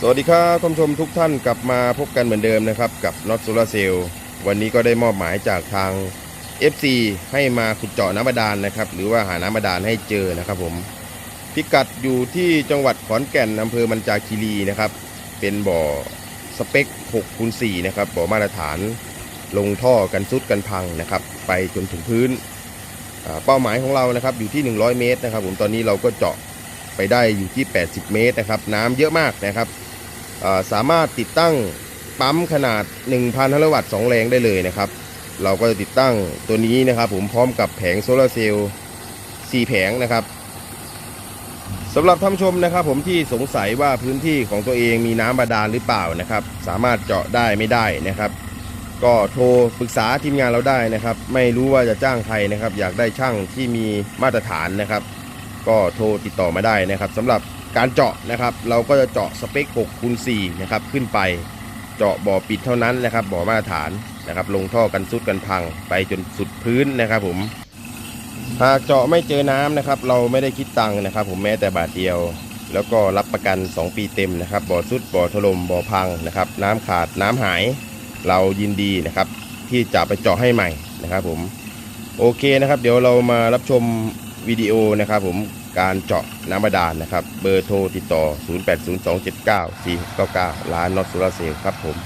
สวัสดีครับท่านผู้ชมทุกท่านกลับมาพบกันเหมือนเดิมนะครับ กับน็อตโซลาเซลวันนี้ก็ได้มอบหมายจากทาง FC ให้มาขุดเจาะน้ำบาดาลนะครับ หรือว่าหาน้ำบาดาลให้เจอนะครับผมพิกัดอยู่ที่จังหวัดขอนแก่นอำเภอมันจาคีรีนะครับ เป็นบ่อสเปค6คูณ4นะครับบ่อมาตรฐานลงท่อกันซุดกันพังนะครับ ไปจนถึงพื้น เป้าหมายของเรานะครับอยู่ที่ 100 เมตรนะครับ ผมตอนนี้เราก็เจาะไปได้อยู่ที่ 80 เมตรนะครับ น้ำเยอะมากนะครับ สามารถติดตั้งปั๊มขนาด1,000ฮัลวัตต์ 2 แรงได้เลยนะครับ เราก็จะติดตั้งตัวนี้นะครับผมพร้อมกับแผงโซลาร์เซลล์4แผงนะครับสำหรับท่านชมนะครับ ผมที่สงสัยว่าพื้นที่ของตัวเองมีน้ำบาดาลหรือเปล่านะครับ สามารถเจาะได้ไม่ได้นะครับ ก็โทรปรึกษาทีมงานเราได้นะครับ ไม่รู้ว่าจะจ้างใครนะครับ อยากได้ช่างที่มีมาตรฐานนะครับ ก็โทรติดต่อมาได้นะครับสำหรับ การเจาะนะครับ เราก็จะเจาะสเปค6คูณ4นะครับขึ้นไปเจาะบ่อปิดเท่านั้นนะครับบ่อมาตรฐานนะครับ ลงท่อกันซุดกันพังไปจนสุดพื้นนะครับผมหากเจาะไม่เจอน้ำนะครับ เราไม่ได้คิดตังค์นะครับ ผมแม้แต่บาทเดียว แล้วก็รับประกัน 2 ปีเต็มนะครับบ่อซุดบ่อถล่มบ่อพังนะครับ น้ำขาดน้ำหาย เรายินดีนะครับ ที่จะไปเจาะให้ใหม่นะครับ ผมโอเคนะครับ เดี๋ยวเรามารับชมวิดีโอนะครับ ผมการเจาะน้ำบาดาลนะครับ เบอร์โทรติดต่อ 0802794699 ร้านนอตสุราเซลครับผม